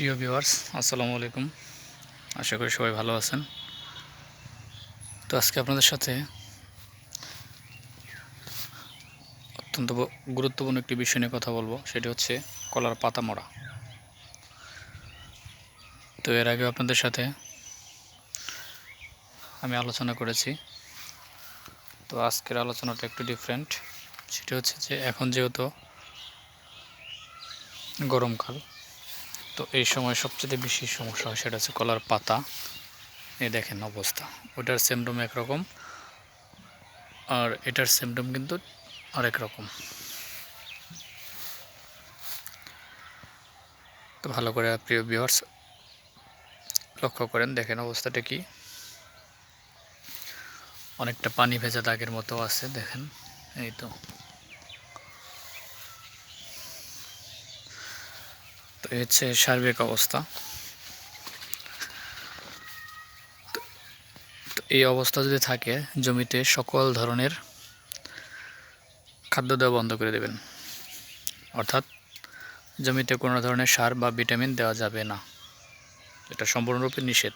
প্রিয় ভিউয়ার্স আসসালামু আলাইকুম। আশা করি সবাই ভালো আছেন। তো আজকে আপনাদের সাথে অত্যন্ত গুরুত্বপূর্ণ একটি বিষয় নিয়ে কথা বলব, সেটি হচ্ছে কলার পাতা মরা তো এর আগে আপনাদের সাথে আমি আলোচনা করেছি। তো আজকের আলোচনাটা একটু ডিফারেন্ট সেটি হচ্ছে যে এখন যেহেতু গরমকাল তো এই সময় সবচেয়ে বেশি সমস্যা হয় সেটা হচ্ছে কলার পাতা। এই দেখেন অবস্থা। ওটার সিমটম একরকম, আর এটার সিমটম কিন্তু আরেক রকম। তো ভালো করে প্রিয় ভিউয়ার্স লক্ষ্য করেন, দেখেন অবস্থাটা কি। অনেকটা পানি ভেজা দাগের মতো আছে, দেখেন। এই তো। তো হচ্ছে সার্বিক অবস্থা। এই অবস্থা যদি থাকে, জমিতে সকল ধরনের খাদ্য দেওয়া বন্ধ করে দেবেন। অর্থাৎ জমিতে কোনো ধরনের সার বা ভিটামিন দেওয়া যাবে না। এটা সম্পূর্ণরূপে নিষেধ।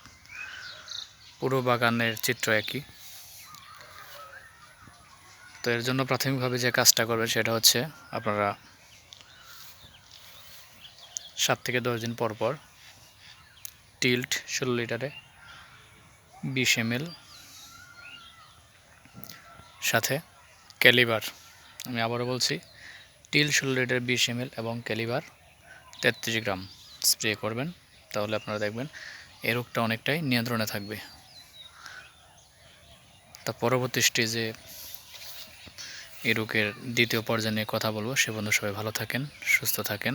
পুরো বাগানের চিত্র একই। তো এর জন্য প্রাথমিকভাবে যে কাজটা করবেন সেটা হচ্ছে আপনারা সাত থেকে দশ দিন পর পর টিল্ট ষোলো লিটারে, বিশ এমএল, সাথে ক্যালিবার। আমি আবারও বলছি টিল ষোলো লিটার, বিশ এমএল এবং ক্যালিবার তেত্রিশ গ্রাম স্প্রে করবেন, তাহলে আপনারা দেখবেন এই রোগটা অনেকটাই নিয়ন্ত্রণে থাকবে। তা পরবর্তী স্টেজে এই রোগের দ্বিতীয় পর্যায়ে কথা বলব। সে বন্ধু সবাই ভালো থাকেন, সুস্থ থাকেন।